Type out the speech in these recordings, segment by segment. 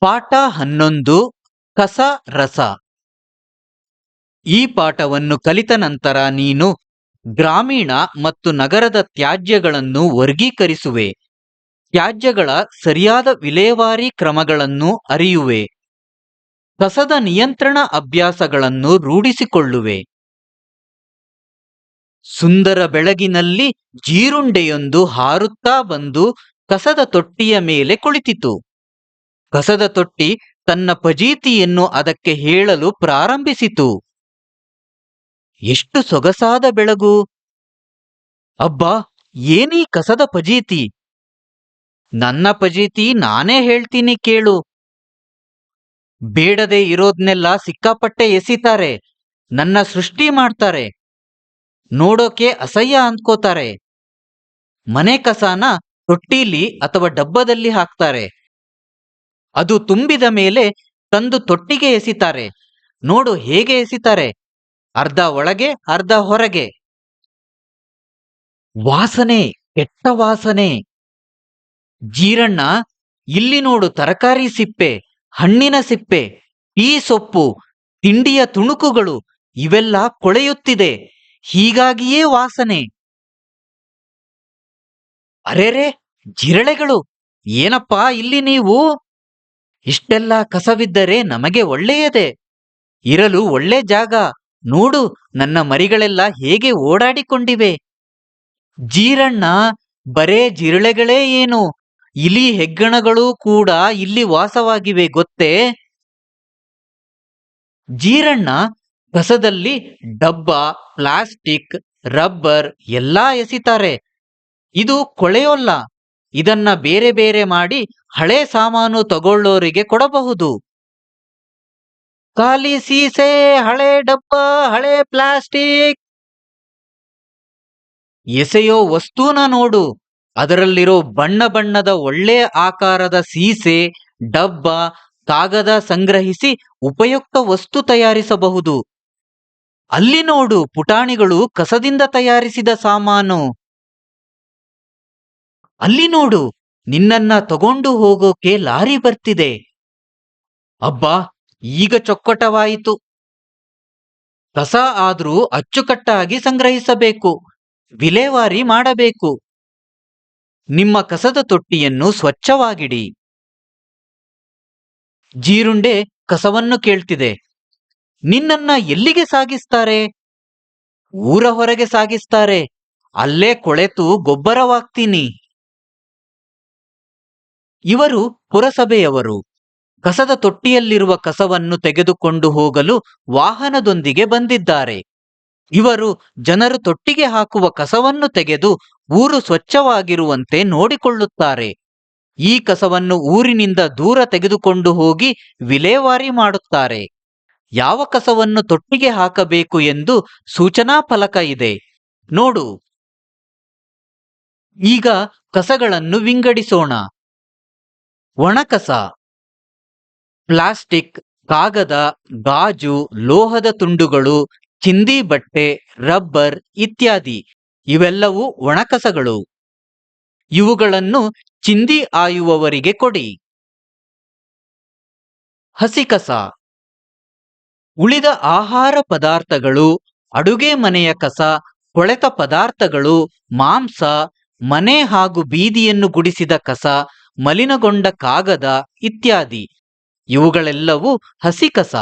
ಪಾಠ ಹನ್ನೊಂದು, ಕಸ ರಸ. ಈ ಪಾಠವನ್ನು ಕಲಿತ ನಂತರ ನೀನು ಗ್ರಾಮೀಣ ಮತ್ತು ನಗರದ ತ್ಯಾಜ್ಯಗಳನ್ನು ವರ್ಗೀಕರಿಸುವೆ. ತ್ಯಾಜ್ಯಗಳ ಸರಿಯಾದ ವಿಲೇವಾರಿ ಕ್ರಮಗಳನ್ನು ಅರಿಯುವೆ. ಕಸದ ನಿಯಂತ್ರಣ ಅಭ್ಯಾಸಗಳನ್ನು ರೂಢಿಸಿಕೊಳ್ಳುವೆ. ಸುಂದರ ಬೆಳಗಿನಲ್ಲಿ ಜೀರುಂಡೆಯೊಂದು ಹಾರುತ್ತಾ ಬಂದು ಕಸದ ತೊಟ್ಟಿಯ ಮೇಲೆ ಕುಳಿತಿತು. ಕಸದ ತೊಟ್ಟಿ ತನ್ನ ಪಜೀತಿಯನ್ನು ಅದಕ್ಕೆ ಹೇಳಲು ಪ್ರಾರಂಭಿಸಿತು. ಎಷ್ಟು ಸೊಗಸಾದ ಬೆಳಗು. ಅಬ್ಬಾ, ಏನೀ ಕಸದ ಪಜೀತಿ ನನ್ನ ಪಜೀತಿ ನಾನೇ ಹೇಳ್ತೀನಿ ಕೇಳು. ಬೇಡದೆ ಇರೋದ್ನೆಲ್ಲ ಸಿಕ್ಕಾಪಟ್ಟೆ ಎಸಿತಾರೆ. ನನ್ನ ಸೃಷ್ಟಿ ಮಾಡ್ತಾರೆ. ನೋಡೋಕೆ ಅಸಹ್ಯ ಅಂದ್ಕೋತಾರೆ. ಮನೆ ಕಸಾನ ತೊಟ್ಟೀಲಿ ಅಥವಾ ಡಬ್ಬದಲ್ಲಿ ಹಾಕ್ತಾರೆ. ಅದು ತುಂಬಿದ ಮೇಲೆ ತಂದು ತೊಟ್ಟಿಗೆ ಎಸಿತಾರೆ. ನೋಡು ಹೇಗೆ ಎಸಿತಾರೆ. ಅರ್ಧ ಒಳಗೆ, ಅರ್ಧ ಹೊರಗೆ. ವಾಸನೆ, ಕೆಟ್ಟ ವಾಸನೆ. ಜೀರಣ್ಣ, ಇಲ್ಲಿ ನೋಡು ತರಕಾರಿ ಸಿಪ್ಪೆ, ಹಣ್ಣಿನ ಸಿಪ್ಪೆ ಈ ಸೊಪ್ಪು, ತಿಂಡಿಯ ತುಣುಕುಗಳು, ಇವೆಲ್ಲ ಕೊಳೆಯುತ್ತಿದೆ. ಹೀಗಾಗಿಯೇ ವಾಸನೆ. ಅರೆರೆ, ಜಿರಳೆಗಳು. ಏನಪ್ಪಾ ಇಲ್ಲಿ ನೀವು? ಇಷ್ಟೆಲ್ಲ ಕಸವಿದ್ದರೆ ನಮಗೆ ಒಳ್ಳೆಯದೇ. ಇರಲು ಒಳ್ಳೆ ಜಾಗ. ನೋಡು, ನನ್ನ ಮರಿಗಳೆಲ್ಲ ಹೇಗೆ ಓಡಾಡಿಕೊಂಡಿವೆ. ಜೀರಣ್ಣ, ಬರೇ ಜಿರಳೆಗಳೇ ಏನು? ಇಲಿ ಹೆಗ್ಗಣಗಳು ಕೂಡ ಇಲ್ಲಿ ವಾಸವಾಗಿವೆ ಗೊತ್ತೇ? ಜೀರಣ್ಣ ಕಸದಲ್ಲಿ ಡಬ್ಬ, ಪ್ಲಾಸ್ಟಿಕ್, ರಬ್ಬರ್ ಎಲ್ಲಾ ಎಸಿತಾರೆ. ಇದು ಕೊಳೆಯೋಲ್ಲ. ಇದನ್ನ ಬೇರೆ ಬೇರೆ ಮಾಡಿ ಹಳೆ ಸಾಮಾನು ತಗೊಳ್ಳೋರಿಗೆ ಕೊಡಬಹುದು. ಖಾಲಿ ಸೀಸೆ, ಹಳೆ ಡಬ್ಬ, ಹಳೆ ಪ್ಲಾಸ್ಟಿಕ್. ಎಸೆಯೋ ವಸ್ತುನ ನೋಡು, ಅದರಲ್ಲಿರೋ ಬಣ್ಣ ಬಣ್ಣದ ಒಳ್ಳೆ ಆಕಾರದ ಸೀಸೆ, ಡಬ್ಬ, ಕಾಗದ ಸಂಗ್ರಹಿಸಿ ಉಪಯುಕ್ತ ವಸ್ತು ತಯಾರಿಸಬಹುದು. ಅಲ್ಲಿ ನೋಡು ಪುಟಾಣಿಗಳು ಕಸದಿಂದ ತಯಾರಿಸಿದ ಸಾಮಾನು. ಅಲ್ಲಿ ನೋಡು, ನಿನ್ನನ್ನ ತಗೊಂಡು ಹೋಗೋಕೆ ಲಾರಿ ಬರ್ತಿದೆ. ಅಬ್ಬಾ, ಈಗ ಚೊಕ್ಕಟವಾಯಿತು. ಕಸ ಆದ್ರೂ ಅಚ್ಚುಕಟ್ಟಾಗಿ ಸಂಗ್ರಹಿಸಬೇಕು, ವಿಲೇವಾರಿ ಮಾಡಬೇಕು. ನಿಮ್ಮ ಕಸದ ತೊಟ್ಟಿಯನ್ನು ಸ್ವಚ್ಛವಾಗಿಡಿ. ಜೀರುಂಡೆ ಕಸವನ್ನು ಕೇಳ್ತಿದೆ. ನಿನ್ನನ್ನ ಎಲ್ಲಿಗೆ ಸಾಗಿಸ್ತಾರೆ? ಊರ ಹೊರಗೆ ಸಾಗಿಸ್ತಾರೆ. ಅಲ್ಲೇ ಕೊಳೆತು ಗೊಬ್ಬರವಾಗ್ತೀನಿ. ಇವರು ಪುರಸಭೆಯವರು. ಕಸದ ತೊಟ್ಟಿಯಲ್ಲಿರುವ ಕಸವನ್ನು ತೆಗೆದುಕೊಂಡು ಹೋಗಲು ವಾಹನದೊಂದಿಗೆ ಬಂದಿದ್ದಾರೆ. ಇವರು ಜನರು ತೊಟ್ಟಿಗೆ ಹಾಕುವ ಕಸವನ್ನು ತೆಗೆದು ಊರು ಸ್ವಚ್ಛವಾಗಿರುವಂತೆ ನೋಡಿಕೊಳ್ಳುತ್ತಾರೆ. ಈ ಕಸವನ್ನು ಊರಿನಿಂದ ದೂರ ತೆಗೆದುಕೊಂಡು ಹೋಗಿ ವಿಲೇವಾರಿ ಮಾಡುತ್ತಾರೆ. ಯಾವ ಕಸವನ್ನು ತೊಟ್ಟಿಗೆ ಹಾಕಬೇಕು ಎಂದು ಸೂಚನಾ ಫಲಕ ಇದೆ. ನೋಡು. ಈಗ ಕಸಗಳನ್ನು ವಿಂಗಡಿಸೋಣ. ಒಣಕಸ, ಪ್ಲಾಸ್ಟಿಕ್, ಕಾಗದ, ಗಾಜು, ಲೋಹದ ತುಂಡುಗಳು, ಚಿಂದಿ ಬಟ್ಟೆ, ರಬ್ಬರ್ ಇತ್ಯಾದಿ. ಇವೆಲ್ಲವೂ ಒಣಕಸಗಳು. ಇವುಗಳನ್ನು ಚಿಂದಿ ಆಯುವವರಿಗೆ ಕೊಡಿ. ಹಸಿಕಸ, ಉಳಿದ ಆಹಾರ ಪದಾರ್ಥಗಳು, ಅಡುಗೆ ಮನೆಯ ಕಸ, ಕೊಳೆತ ಪದಾರ್ಥಗಳು, ಮಾಂಸ, ಮನೆ ಹಾಗೂ ಬೀದಿಯನ್ನು ಗುಡಿಸಿದ ಕಸ ಮಲಿನಗೊಂಡ ಕಾಗದ ಇತ್ಯಾದಿ. ಇವುಗಳೆಲ್ಲವೂ ಹಸಿ ಕಸ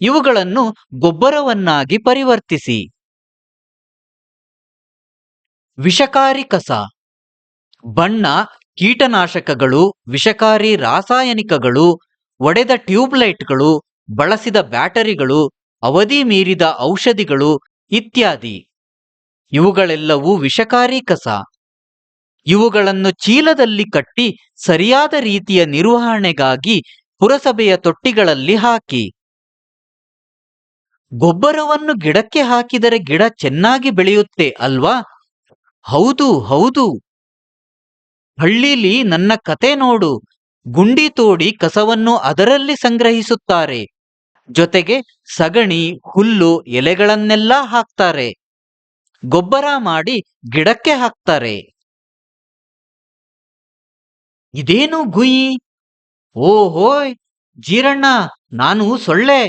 ಇವುಗಳನ್ನು ಗೊಬ್ಬರವನ್ನಾಗಿ ಪರಿವರ್ತಿಸಿ. ವಿಷಕಾರಿ ಕಸ. ಬಣ್ಣ, ಕೀಟನಾಶಕಗಳು, ವಿಷಕಾರಿ ರಾಸಾಯನಿಕಗಳು, ಒಡೆದ ಟ್ಯೂಬ್ಲೈಟ್ಗಳು, ಬಳಸಿದ ಬ್ಯಾಟರಿಗಳು, ಅವಧಿ ಮೀರಿದ ಔಷಧಿಗಳು ಇತ್ಯಾದಿ. ಇವುಗಳೆಲ್ಲವೂ ವಿಷಕಾರಿ ಕಸ. ಇವುಗಳನ್ನು ಚೀಲದಲ್ಲಿ ಕಟ್ಟಿ ಸರಿಯಾದ ರೀತಿಯ ನಿರ್ವಹಣೆಗಾಗಿ ಪುರಸಭೆಯ ತೊಟ್ಟಿಗಳಲ್ಲಿ ಹಾಕಿ. ಗೊಬ್ಬರವನ್ನು ಗಿಡಕ್ಕೆ ಹಾಕಿದರೆ ಗಿಡ ಚೆನ್ನಾಗಿ ಬೆಳೆಯುತ್ತೆ ಅಲ್ವಾ? ಹೌದು ಹೌದು. ಹಳ್ಳಿಲಿ ನನ್ನ ಕತೆ ನೋಡು. ಗುಂಡಿ ತೋಡಿ ಕಸವನ್ನು ಅದರಲ್ಲಿ ಸಂಗ್ರಹಿಸುತ್ತಾರೆ. ಜೊತೆಗೆ ಸಗಣಿ, ಹುಲ್ಲು, ಎಲೆಗಳನ್ನೆಲ್ಲ ಹಾಕ್ತಾರೆ. ಗೊಬ್ಬರ ಮಾಡಿ ಗಿಡಕ್ಕೆ ಹಾಕ್ತಾರೆ. ಇದೇನು ಗುಯಿ? ಓಹೋಯ್, ಜೀರಣ್ಣ, ನಾನು ಸೊಳ್ಳೆ,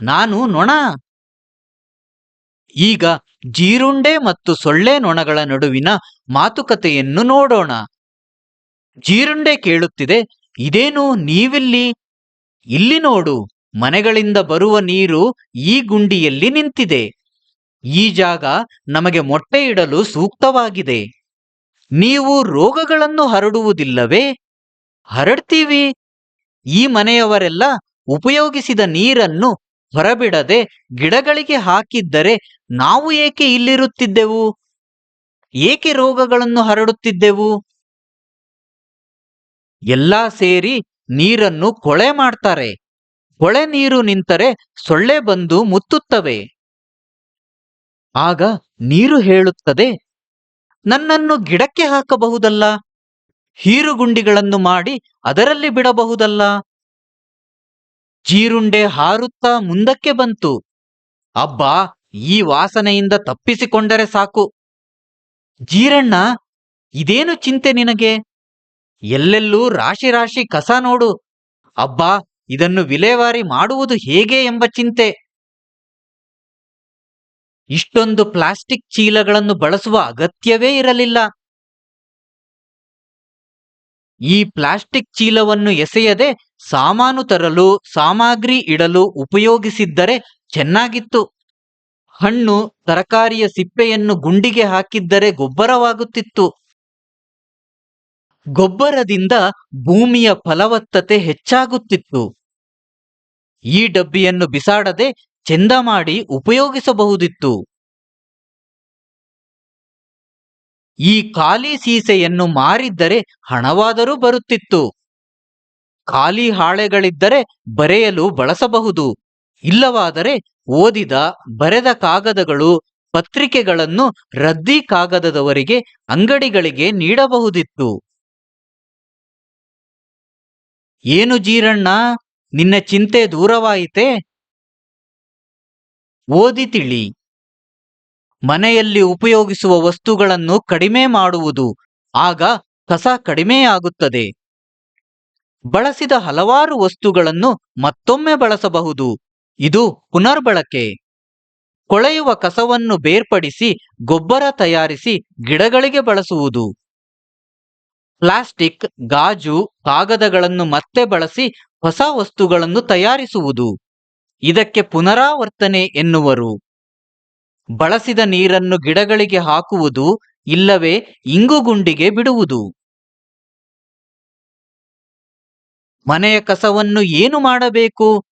ನಾನು ನೊಣ. ಈಗ ಜೀರುಂಡೆ ಮತ್ತು ಸೊಳ್ಳೆ ನೊಣಗಳ ನಡುವಿನ ಮಾತುಕತೆಯನ್ನು ನೋಡೋಣ. ಜೀರುಂಡೆ ಕೇಳುತ್ತಿದೆ, ಇದೇನು ನೀವಿಲ್ಲಿ? ಇಲ್ಲಿ ನೋಡು, ಮನೆಗಳಿಂದ ಬರುವ ನೀರು ಈ ಗುಂಡಿಯಲ್ಲಿ ನಿಂತಿದೆ. ಈ ಜಾಗ ನಮಗೆ ಮೊಟ್ಟೆ ಇಡಲು ಸೂಕ್ತವಾಗಿದೆ. ನೀವು ರೋಗಗಳನ್ನು ಹರಡುವುದಿಲ್ಲವೇ? ಹರಡ್ತೀವಿ. ಈ ಮನೆಯವರೆಲ್ಲ ಉಪಯೋಗಿಸಿದ ನೀರನ್ನು ಹೊರಬಿಡದೆ ಗಿಡಗಳಿಗೆ ಹಾಕಿದ್ದರೆ ನಾವು ಏಕೆ ಇಲ್ಲಿರುತ್ತಿದ್ದೆವು? ಏಕೆ ರೋಗಗಳನ್ನು ಹರಡುತ್ತಿದ್ದೆವು? ಎಲ್ಲಾ ಸೇರಿ ನೀರನ್ನು ಕೊಳೆ ಮಾಡ್ತಾರೆ. ಕೊಳೆ ನೀರು ನಿಂತರೆ ಸೊಳ್ಳೆ ಬಂದು ಮುತ್ತುತ್ತವೆ. ಆಗ ನೀರು ಹೇಳುತ್ತದೆ ನನ್ನನ್ನು ಗಿಡಕ್ಕೆ ಹಾಕಬಹುದಲ್ಲ? ಹೀರುಗುಂಡಿಗಳನ್ನು ಮಾಡಿ ಅದರಲ್ಲಿ ಬಿಡಬಹುದಲ್ಲ? ಜೀರುಂಡೆ ಹಾರುತ್ತಾ ಮುಂದಕ್ಕೆ ಬಂತು. ಅಬ್ಬಾ, ಈ ವಾಸನೆಯಿಂದ ತಪ್ಪಿಸಿಕೊಂಡರೆ ಸಾಕು. ಜೀರಣ್ಣ, ಇದೇನು ಚಿಂತೆ ನಿನಗೆ? ಎಲ್ಲೆಲ್ಲೂ ರಾಶಿ ರಾಶಿ ಕಸ ನೋಡು. ಅಬ್ಬಾ, ಇದನ್ನು ವಿಲೇವಾರಿ ಮಾಡುವುದು ಹೇಗೆ ಎಂಬ ಚಿಂತೆ. ಇಷ್ಟೊಂದು ಪ್ಲಾಸ್ಟಿಕ್ ಚೀಲಗಳನ್ನು ಬಳಸುವ ಅಗತ್ಯವೇ ಇರಲಿಲ್ಲ. ಈ ಪ್ಲಾಸ್ಟಿಕ್ ಚೀಲವನ್ನು ಎಸೆಯದೆ ಸಾಮಾನು ತರಲು, ಸಾಮಗ್ರಿ ಇಡಲು ಉಪಯೋಗಿಸಿದ್ದರೆ ಚೆನ್ನಾಗಿತ್ತು. ಹಣ್ಣು, ತರಕಾರಿಯ ಸಿಪ್ಪೆಯನ್ನು ಗುಂಡಿಗೆ ಹಾಕಿದ್ದರೆ ಗೊಬ್ಬರವಾಗುತ್ತಿತ್ತು. ಗೊಬ್ಬರದಿಂದ ಭೂಮಿಯ ಫಲವತ್ತತೆ ಹೆಚ್ಚಾಗುತ್ತಿತ್ತು. ಈ ಡಬ್ಬಿಯನ್ನು ಬಿಸಾಡದೆ ಚೆಂದ ಮಾಡಿ ಉಪಯೋಗಿಸಬಹುದಿತ್ತು. ಈ ಖಾಲಿ ಸೀಸೆಯನ್ನು ಮಾರಿದ್ದರೆ ಹಣವಾದರೂ ಬರುತ್ತಿತ್ತು. ಖಾಲಿ ಹಾಳೆಗಳಿದ್ದರೆ ಬರೆಯಲು ಬಳಸಬಹುದು. ಇಲ್ಲವಾದರೆ ಓದಿದ, ಬರೆದ ಕಾಗದಗಳು ಪತ್ರಿಕೆಗಳನ್ನು ರದ್ದಿ ಕಾಗದದವರಿಗೆ ಅಂಗಡಿಗಳಿಗೆ ನೀಡಬಹುದಿತ್ತು. ಏನು ಜೀರಣ್ಣ, ನಿನ್ನ ಚಿಂತೆ ದೂರವಾಯಿತೆ? ಓದಿ ತಿಳಿ ಮನೆಯಲ್ಲಿ ಉಪಯೋಗಿಸುವ ವಸ್ತುಗಳನ್ನು ಕಡಿಮೆ ಮಾಡುವುದು, ಆಗ ಕಸ ಕಡಿಮೆಯಾಗುತ್ತದೆ ಬಳಸಿದ ಹಲವಾರು ವಸ್ತುಗಳನ್ನು ಮತ್ತೊಮ್ಮೆ ಬಳಸಬಹುದು. ಇದು ಪುನರ್ಬಳಕೆ. ಕೊಳೆಯುವ ಕಸವನ್ನು ಬೇರ್ಪಡಿಸಿ, ಗೊಬ್ಬರ ತಯಾರಿಸಿ ಗಿಡಗಳಿಗೆ ಬಳಸುವುದು. ಪ್ಲಾಸ್ಟಿಕ್, ಗಾಜು, ಕಾಗದಗಳನ್ನು ಮತ್ತೆ ಬಳಸಿ ಹೊಸ ವಸ್ತುಗಳನ್ನು ತಯಾರಿಸುವುದು. ಇದಕ್ಕೆ ಪುನರಾವರ್ತನೆ ಎನ್ನುವರು. ಬಳಸಿದ ನೀರನ್ನು ಗಿಡಗಳಿಗೆ ಹಾಕುವುದು ಇಲ್ಲವೇ ಇಂಗುಗುಂಡಿಗೆ ಬಿಡುವುದು. ಮನೆಯ ಕಸವನ್ನು ಏನು ಮಾಡಬೇಕು?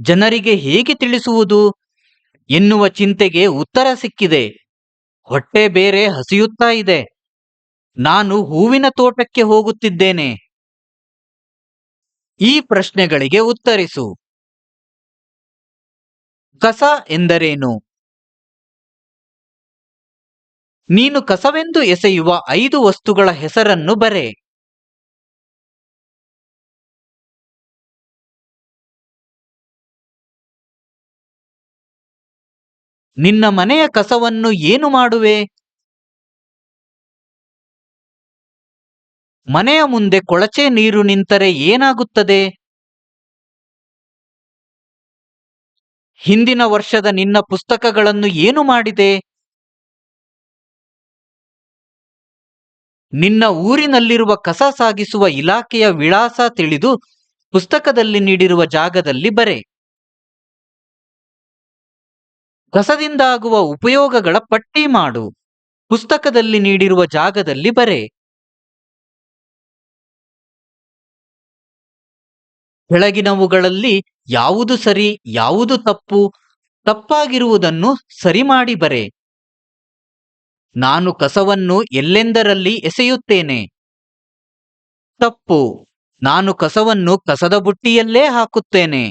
ಜನರಿಗೆ ಹೇಗೆ ತಿಳಿಸುವುದು? ಎನ್ನುವ ಚಿಂತೆಗೆ ಉತ್ತರ ಸಿಕ್ಕಿದೆ. ಹೊಟ್ಟೆ ಬೇರೆ ಹಸಿಯುತ್ತಾ ಇದೆ. ನಾನು ಹೂವಿನ ತೋಟಕ್ಕೆ ಹೋಗುತ್ತಿದ್ದೇನೆ. ಈ ಪ್ರಶ್ನೆಗಳಿಗೆ ಉತ್ತರಿಸು. ಕಸ ಎಂದರೇನು? ನೀನು ಕಸವೆಂದು ಎಸೆಯುವ ಐದು ವಸ್ತುಗಳ ಹೆಸರನ್ನು ಬರೆ. ನಿನ್ನ ಮನೆಯ ಕಸವನ್ನು ಏನು ಮಾಡುವೆ? ಮನೆಯ ಮುಂದೆ ಕೊಳಚೆ ನೀರು ನಿಂತರೆ ಏನಾಗುತ್ತದೆ? ಹಿಂದಿನ ವರ್ಷದ ನಿನ್ನ ಪುಸ್ತಕಗಳನ್ನು ಏನು ಮಾಡಿದೆ? ನಿನ್ನ ಊರಿನಲ್ಲಿರುವ ಕಸ ಸಾಗಿಸುವ ಇಲಾಖೆಯ ವಿಳಾಸ ತಿಳಿದು ಪುಸ್ತಕದಲ್ಲಿ ನೀಡಿರುವ ಜಾಗದಲ್ಲಿ ಬರೆ. ಕಸದಿಂದಾಗುವ ಉಪಯೋಗಗಳ ಪಟ್ಟಿ ಮಾಡು. ಪುಸ್ತಕದಲ್ಲಿ ನೀಡಿರುವ ಜಾಗದಲ್ಲಿ ಬರೆ. ಕೆಳಗಿನವುಗಳಲ್ಲಿ ಯಾವುದು ಸರಿ, ಯಾವುದು ತಪ್ಪು, ತಪ್ಪಾಗಿರುವುದನ್ನು ಸರಿ ಮಾಡಿ ಬರೆ. ನಾನು ಕಸವನ್ನು ಎಲ್ಲೆಂದರಲ್ಲಿ ಎಸೆಯುತ್ತೇನೆ? ತಪ್ಪು. ನಾನು ಕಸವನ್ನು ಕಸದ ಬುಟ್ಟಿಯಲ್ಲೇ ಹಾಕುತ್ತೇನೆ.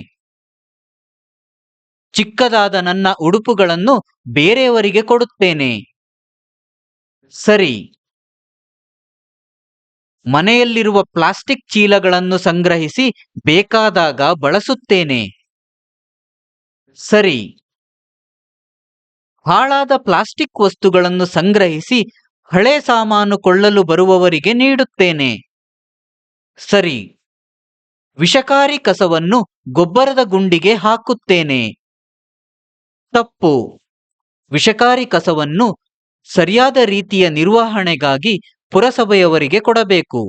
ಚಿಕ್ಕದಾದ ನನ್ನ ಉಡುಪುಗಳನ್ನು ಬೇರೆಯವರಿಗೆ ಕೊಡುತ್ತೇನೆ. ಸರಿ. ಮನೆಯಲ್ಲಿರುವ ಪ್ಲಾಸ್ಟಿಕ್ ಚೀಲಗಳನ್ನು ಸಂಗ್ರಹಿಸಿ ಬೇಕಾದಾಗ ಬಳಸುತ್ತೇನೆ. ಸರಿ. ಹಾಳಾದ ಪ್ಲಾಸ್ಟಿಕ್ ವಸ್ತುಗಳನ್ನು ಸಂಗ್ರಹಿಸಿ ಹಳೆ ಸಾಮಾನು ಕೊಳ್ಳಲು ಬರುವವರಿಗೆ ನೀಡುತ್ತೇನೆ. ಸರಿ. ವಿಷಕಾರಿ ಕಸವನ್ನು ಗೊಬ್ಬರದ ಗುಂಡಿಗೆ ಹಾಕುತ್ತೇನೆ. ತಪ್ಪು. ವಿಷಕಾರಿ ಕಸವನ್ನು ಸರಿಯಾದ ರೀತಿಯ ನಿರ್ವಹಣೆಗಾಗಿ ಪುರಸಭೆಯವರಿಗೆ ಕೊಡಬೇಕು.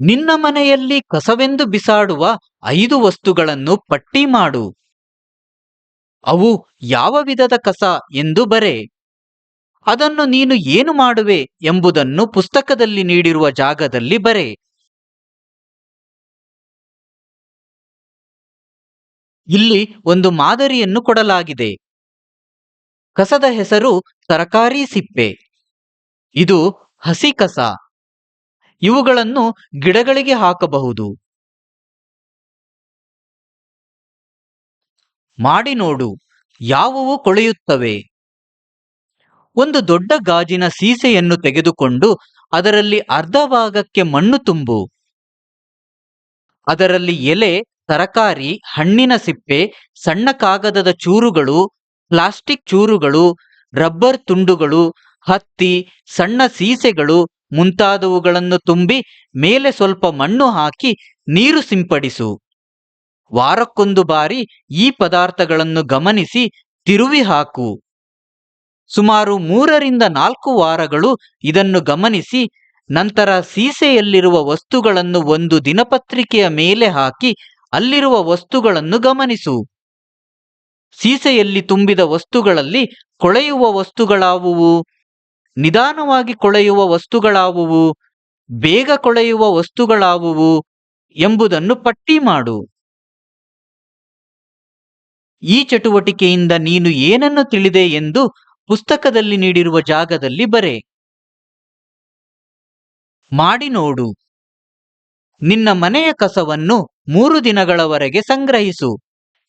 ನಿನ್ನ ಮನೆಯಲ್ಲಿ ಕಸವೆಂದು ಬಿಸಾಡುವ ಐದು ವಸ್ತುಗಳನ್ನು ಪಟ್ಟಿ ಮಾಡು. ಅವು ಯಾವ ವಿಧದ ಕಸ ಎಂದು ಬರೆ. ಅದನ್ನು ನೀನು ಏನು ಮಾಡುವೆ ಎಂಬುದನ್ನು ಪುಸ್ತಕದಲ್ಲಿ ನೀಡಿರುವ ಜಾಗದಲ್ಲಿ ಬರೆ. ಇಲ್ಲಿ ಒಂದು ಮಾದರಿಯನ್ನು ಕೊಡಲಾಗಿದೆ. ಕಸದ ಹೆಸರು ತರಕಾರಿ ಸಿಪ್ಪೆ. ಇದು ಹಸಿ ಕಸ. ಇವುಗಳನ್ನು ಗಿಡಗಳಿಗೆ ಹಾಕಬಹುದು. ಮಾಡಿ ನೋಡು, ಯಾವುವು ಕೊಳೆಯುತ್ತವೆ? ಒಂದು ದೊಡ್ಡ ಗಾಜಿನ ಸೀಸೆಯನ್ನು ತೆಗೆದುಕೊಂಡು ಅದರಲ್ಲಿ ಅರ್ಧ ಭಾಗಕ್ಕೆ ಮಣ್ಣು ತುಂಬು. ಅದರಲ್ಲಿ ಎಲೆ, ತರಕಾರಿ, ಹಣ್ಣಿನ ಸಿಪ್ಪೆ, ಸಣ್ಣ ಕಾಗದದ ಚೂರುಗಳು ಪ್ಲಾಸ್ಟಿಕ್ ಚೂರುಗಳು, ರಬ್ಬರ್ ತುಂಡುಗಳು, ಹತ್ತಿ, ಸಣ್ಣ ಸೀಸೆಗಳು ಮುಂತಾದವುಗಳನ್ನು ತುಂಬಿ ಮೇಲೆ ಸ್ವಲ್ಪ ಮಣ್ಣು ಹಾಕಿ ನೀರು ಸಿಂಪಡಿಸು. ವಾರಕ್ಕೊಂದು ಬಾರಿ ಈ ಪದಾರ್ಥಗಳನ್ನು ಗಮನಿಸಿ ತಿರುವಿ ಹಾಕು. ಸುಮಾರು ಮೂರರಿಂದ ನಾಲ್ಕು ವಾರಗಳು ಇದನ್ನು ಗಮನಿಸಿ ನಂತರ ಸೀಸೆಯಲ್ಲಿರುವ ವಸ್ತುಗಳನ್ನು ಒಂದು ದಿನಪತ್ರಿಕೆಯ ಮೇಲೆ ಹಾಕಿ ಅಲ್ಲಿರುವ ವಸ್ತುಗಳನ್ನು ಗಮನಿಸು. ಸೀಸೆಯಲ್ಲಿ ತುಂಬಿದ ವಸ್ತುಗಳಲ್ಲಿ ಕೊಳೆಯುವ ವಸ್ತುಗಳಾವುವು? ನಿಧಾನವಾಗಿ ಕೊಳೆಯುವ ವಸ್ತುಗಳಾವುವು? ಬೇಗ ಕೊಳೆಯುವ ವಸ್ತುಗಳಾವುವು? ಎಂಬುದನ್ನು ಪಟ್ಟಿ ಮಾಡು. ಈ ಚಟುವಟಿಕೆಯಿಂದ ನೀನು ಏನನ್ನು ತಿಳಿದೆ ಎಂದು ಪುಸ್ತಕದಲ್ಲಿ ನೀಡಿರುವ ಜಾಗದಲ್ಲಿ ಬರೆ. ಮಾಡಿ ನೋಡು. ನಿನ್ನ ಮನೆಯ ಕಸವನ್ನು ಮೂರು ದಿನಗಳವರೆಗೆ ಸಂಗ್ರಹಿಸು.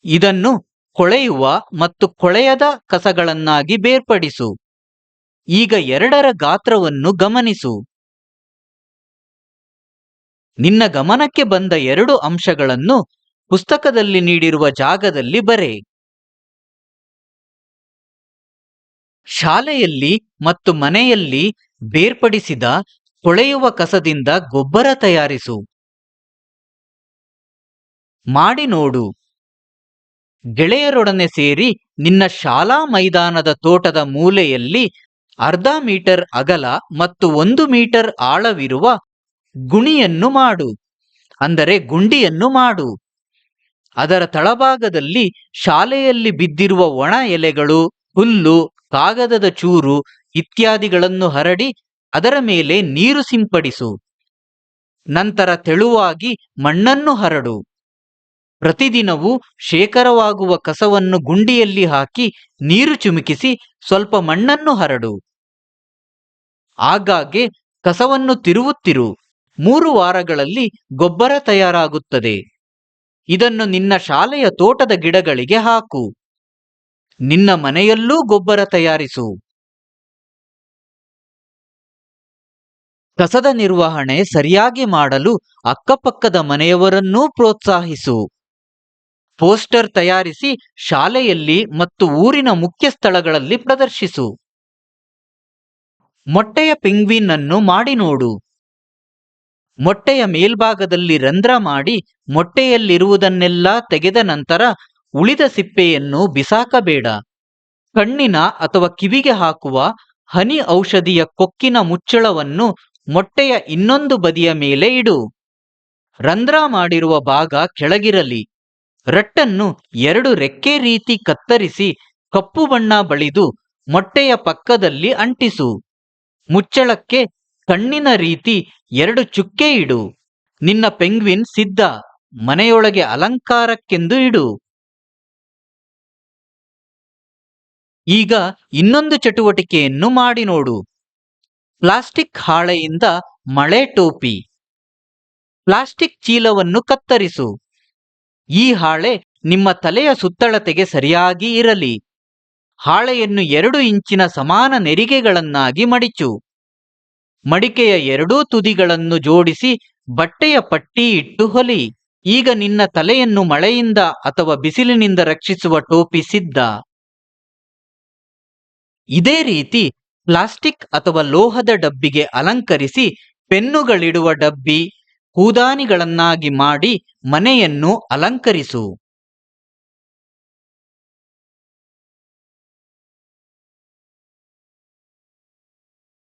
ಇದನ್ನು ಕೊಳೆಯುವ ಮತ್ತು ಕೊಳೆಯದ ಕಸಗಳನ್ನಾಗಿ ಬೇರ್ಪಡಿಸು. ಈಗ ಎರಡರ ಗಾತ್ರವನ್ನು ಗಮನಿಸು. ನಿನ್ನ ಗಮನಕ್ಕೆ ಬಂದ ಎರಡು ಅಂಶಗಳನ್ನು ಪುಸ್ತಕದಲ್ಲಿ ನೀಡಿರುವ ಜಾಗದಲ್ಲಿ ಬರೆ. ಶಾಲೆಯಲ್ಲಿ ಮತ್ತು ಮನೆಯಲ್ಲಿ ಬೇರ್ಪಡಿಸಿದ ಕೊಳೆಯುವ ಕಸದಿಂದ ಗೊಬ್ಬರ ತಯಾರಿಸು. ಮಾಡಿ ನೋಡು. ಗೆಳೆಯರೊಡನೆ ಸೇರಿ ನಿನ್ನ ಶಾಲಾ ಮೈದಾನದ ತೋಟದ ಮೂಲೆಯಲ್ಲಿ ಅರ್ಧ ಮೀಟರ್ ಅಗಲ ಮತ್ತು ಒಂದು ಮೀಟರ್ ಆಳವಿರುವ ಗುಣಿಯನ್ನು ಮಾಡು. ಅಂದರೆ ಗುಂಡಿಯನ್ನು ಮಾಡು. ಅದರ ತಳಭಾಗದಲ್ಲಿ ಶಾಲೆಯಲ್ಲಿ ಬಿದ್ದಿರುವ ಒಣ ಎಲೆಗಳು, ಹುಲ್ಲು, ಕಾಗದದ ಚೂರು ಇತ್ಯಾದಿಗಳನ್ನು ಹರಡಿ ಅದರ ಮೇಲೆ ನೀರು ಸಿಂಪಡಿಸು. ನಂತರ ತೆಳುವಾಗಿ ಮಣ್ಣನ್ನು ಹರಡು. ಪ್ರತಿದಿನವೂ ಶೇಖರವಾಗುವ ಕಸವನ್ನು ಗುಂಡಿಯಲ್ಲಿ ಹಾಕಿ ನೀರು ಚುಮುಕಿಸಿ ಸ್ವಲ್ಪ ಮಣ್ಣನ್ನು ಹರಡು. ಆಗಾಗ್ಗೆ ಕಸವನ್ನು ತಿರುವುತ್ತಿರು. ಮೂರು ವಾರಗಳಲ್ಲಿ ಗೊಬ್ಬರ ತಯಾರಾಗುತ್ತದೆ. ಇದನ್ನು ನಿನ್ನ ಶಾಲೆಯ ತೋಟದ ಗಿಡಗಳಿಗೆ ಹಾಕು. ನಿನ್ನ ಮನೆಯಲ್ಲೂ ಗೊಬ್ಬರ ತಯಾರಿಸು. ಕಸದ ನಿರ್ವಹಣೆ ಸರಿಯಾಗಿ ಮಾಡಲು ಅಕ್ಕಪಕ್ಕದ ಮನೆಯವರನ್ನೂ ಪ್ರೋತ್ಸಾಹಿಸು. ಪೋಸ್ಟರ್ ತಯಾರಿಸಿ ಶಾಲೆಯಲ್ಲಿ ಮತ್ತು ಊರಿನ ಮುಖ್ಯ ಸ್ಥಳಗಳಲ್ಲಿ ಪ್ರದರ್ಶಿಸು. ಮೊಟ್ಟೆಯ ಪಿಂಗ್ವಿನ್ ಅನ್ನು ಮಾಡಿ ನೋಡು. ಮೊಟ್ಟೆಯ ಮೇಲ್ಭಾಗದಲ್ಲಿ ರಂಧ್ರ ಮಾಡಿ ಮೊಟ್ಟೆಯಲ್ಲಿರುವುದನ್ನೆಲ್ಲ ತೆಗೆದ ನಂತರ ಉಳಿದ ಸಿಪ್ಪೆಯನ್ನು ಬಿಸಾಕಬೇಡ. ಕಣ್ಣಿನ ಅಥವಾ ಕಿವಿಗೆ ಹಾಕುವ ಹನಿ ಔಷಧಿಯ ಕೊಕ್ಕಿನ ಮುಚ್ಚಳವನ್ನು ಮೊಟ್ಟೆಯ ಇನ್ನೊಂದು ಬದಿಯ ಮೇಲೆ ಇಡು. ರಂಧ್ರ ಮಾಡಿರುವ ಭಾಗ ಕೆಳಗಿರಲಿ. ರಟ್ಟನ್ನು ಎರಡು ರೆಕ್ಕೆ ರೀತಿ ಕತ್ತರಿಸಿ ಕಪ್ಪು ಬಣ್ಣ ಬಳಿದು ಮೊಟ್ಟೆಯ ಪಕ್ಕದಲ್ಲಿ ಅಂಟಿಸು. ಮುಚ್ಚಳಕ್ಕೆ ಕಣ್ಣಿನ ರೀತಿ ಎರಡು ಚುಕ್ಕೆ ಇಡು. ನಿನ್ನ ಪೆಂಗ್ವಿನ್ ಸಿದ್ಧ, ಮನೆಯೊಳಗೆ ಅಲಂಕಾರಕ್ಕೆಂದು ಇಡು. ಈಗ ಇನ್ನೊಂದು ಚಟುವಟಿಕೆಯನ್ನು ಮಾಡಿ ನೋಡು. ಪ್ಲಾಸ್ಟಿಕ್ ಹಾಳೆಯಿಂದ ಮಳೆ ಟೋಪಿ. ಪ್ಲಾಸ್ಟಿಕ್ ಚೀಲವನ್ನು ಕತ್ತರಿಸು. ಈ ಹಾಳೆ ನಿಮ್ಮ ತಲೆಯ ಸುತ್ತಳತೆಗೆ ಸರಿಯಾಗಿ ಇರಲಿ. ಹಾಳೆಯನ್ನು ಎರಡು ಇಂಚಿನ ಸಮಾನ ನೆರಿಗೆಗಳನ್ನಾಗಿ ಮಡಿಚು. ಮಡಿಕೆಯ ಎರಡೂ ತುದಿಗಳನ್ನು ಜೋಡಿಸಿ ಬಟ್ಟೆಯ ಪಟ್ಟಿ ಇಟ್ಟು ಹೊಲಿ. ಈಗ ನಿನ್ನ ತಲೆಯನ್ನು ಮಳೆಯಿಂದ ಅಥವಾ ಬಿಸಿಲಿನಿಂದ ರಕ್ಷಿಸುವ ಟೋಪಿ ಸಿದ್ಧ. ಇದೇ ರೀತಿ ಪ್ಲಾಸ್ಟಿಕ್ ಅಥವಾ ಲೋಹದ ಡಬ್ಬಿಗೆ ಅಲಂಕರಿಸಿ ಪೆನ್ನುಗಳಿಡುವ ಡಬ್ಬಿ. ಹೂದಾನಿಗಳನ್ನಾಗಿ ಮಾಡಿ ಮನೆಯನ್ನು ಅಲಂಕರಿಸು.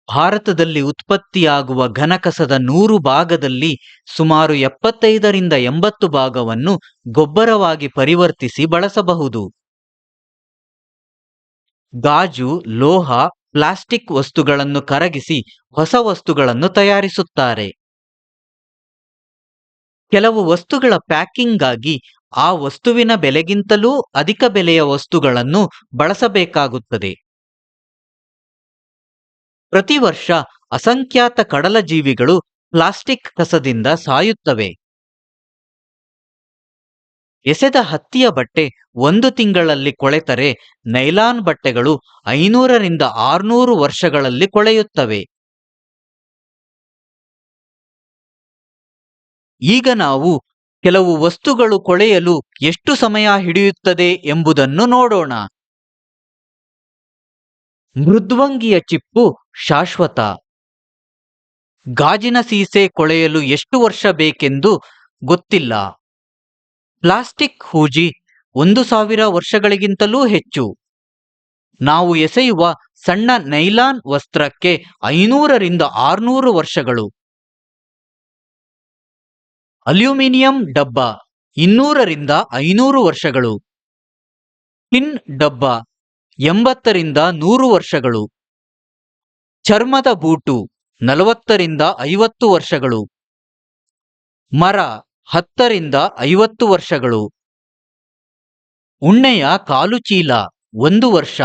ಭಾರತದಲ್ಲಿ ಉತ್ಪತ್ತಿಯಾಗುವ ಘನಕಸದ ನೂರು ಭಾಗದಲ್ಲಿ ಸುಮಾರು ಎಪ್ಪತ್ತೈದರಿಂದ ಎಂಬತ್ತು ಭಾಗವನ್ನು ಗೊಬ್ಬರವಾಗಿ ಪರಿವರ್ತಿಸಿ ಬಳಸಬಹುದು. ಗಾಜು, ಲೋಹ, ಪ್ಲಾಸ್ಟಿಕ್ ವಸ್ತುಗಳನ್ನು ಕರಗಿಸಿ ಹೊಸ ವಸ್ತುಗಳನ್ನು ತಯಾರಿಸುತ್ತಾರೆ. ಕೆಲವು ವಸ್ತುಗಳ ಪ್ಯಾಕಿಂಗ್ಗಾಗಿ ಆ ವಸ್ತುವಿನ ಬೆಲೆಗಿಂತಲೂ ಅಧಿಕ ಬೆಲೆಯ ವಸ್ತುಗಳನ್ನು ಬಳಸಬೇಕಾಗುತ್ತದೆ. ಪ್ರತಿ ವರ್ಷ ಅಸಂಖ್ಯಾತ ಕಡಲ ಜೀವಿಗಳು ಪ್ಲಾಸ್ಟಿಕ್ ಕಸದಿಂದ ಸಾಯುತ್ತವೆ. ಎಸೆದ ಹತ್ತಿಯ ಬಟ್ಟೆ ಒಂದು ತಿಂಗಳಲ್ಲಿ ಕೊಳೆತರೆ, ನೈಲಾನ್ ಬಟ್ಟೆಗಳು ಐನೂರರಿಂದ ಆರ್ನೂರು ವರ್ಷಗಳಲ್ಲಿ ಕೊಳೆಯುತ್ತವೆ. ಈಗ ನಾವು ಕೆಲವು ವಸ್ತುಗಳು ಕೊಳೆಯಲು ಎಷ್ಟು ಸಮಯ ಹಿಡಿಯುತ್ತದೆ ಎಂಬುದನ್ನು ನೋಡೋಣ. ಮೃದ್ವಂಗಿಯ ಚಿಪ್ಪು ಶಾಶ್ವತ. ಗಾಜಿನ ಸೀಸೆ ಕೊಳೆಯಲು ಎಷ್ಟು ವರ್ಷ ಬೇಕೆಂದು ಗೊತ್ತಿಲ್ಲ. ಪ್ಲಾಸ್ಟಿಕ್ ಹೂಜಿ ಒಂದು ಸಾವಿರ ವರ್ಷಗಳಿಗಿಂತಲೂ ಹೆಚ್ಚು. ನಾವು ಎಸೆಯುವ ಸಣ್ಣ ನೈಲಾನ್ ವಸ್ತ್ರಕ್ಕೆ ಐನೂರರಿಂದ ಆರುನೂರು ವರ್ಷಗಳು. ಅಲ್ಯೂಮಿನಿಯಂ ಡಬ್ಬ ಇನ್ನೂರರಿಂದ ಐನೂರು ವರ್ಷಗಳು. ಟಿನ್ ಡಬ್ಬ ಎಂಬತ್ತರಿಂದ ನೂರು ವರ್ಷಗಳು. ಚರ್ಮದ ಬೂಟು ನಲವತ್ತರಿಂದ ಐವತ್ತು ವರ್ಷಗಳು. ಮರ ಹತ್ತರಿಂದ ಐವತ್ತು ವರ್ಷಗಳು. ಉಣ್ಣೆಯ ಕಾಲು ಚೀಲ ಒಂದು ವರ್ಷ.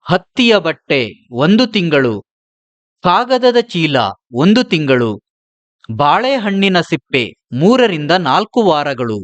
ಹತ್ತಿಯ ಬಟ್ಟೆ ಒಂದು ತಿಂಗಳು. ಕಾಗದದ ಚೀಲ ಒಂದು ತಿಂಗಳು. ಬಾಳೆಹಣ್ಣಿನ ಸಿಪ್ಪೆ ಮೂರರಿಂದ ನಾಲ್ಕು ವಾರಗಳು.